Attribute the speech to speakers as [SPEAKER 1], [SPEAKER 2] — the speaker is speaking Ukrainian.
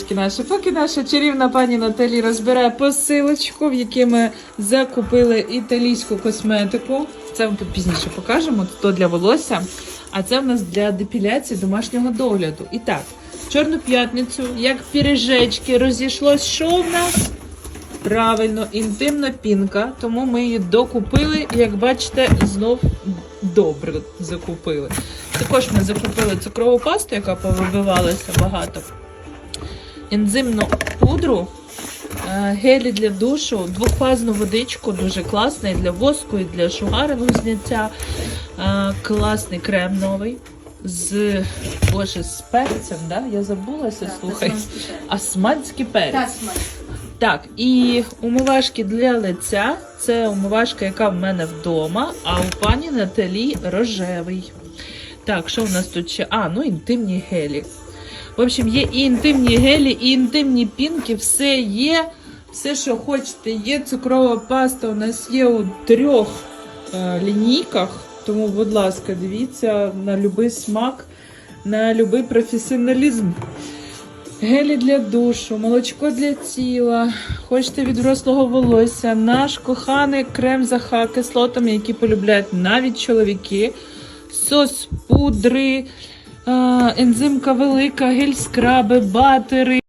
[SPEAKER 1] дівчатки наші. Поки наша чарівна пані Наталі розбирає посилочку, в якій ми закупили італійську косметику. Це ми пізніше покажемо. То для волосся. А це в нас для депіляції домашнього догляду. І так, в чорну п'ятницю, як піріжечки, розійшлось, що в нас? Правильно, інтимна пінка, тому ми її докупили. І як бачите, знов добре закупили. Також ми закупили цукрову пасту, яка повибивалася багато. Ензимну пудру, е, гелі для душу, двохфазну водичку, дуже класний для воску і для шугарингу зняття. Е, Класний крем новий. З боже, з перцем, да? Я забулася, слухай. Османський перець.
[SPEAKER 2] Тасман.
[SPEAKER 1] Так, і умивашки для лиця. Це умивашка, яка в мене вдома, а у пані Наталі рожевий. Так, що в нас тут ще? А, ну інтимні гелі. В общем, є і інтимні гелі, і інтимні пінки, все є. Все, що хочете, є цукрова паста. У нас є у трьох е, лінійках. Тому, будь ласка, дивіться на будь-який смак, на будь-який професіоналізм. Гелі для душу, молочко для тіла, хочете від рослого волосся, наш коханий крем з АХ кислотами, які полюбляють навіть чоловіки, сос пудри, ензимка велика, гель скраби, батери.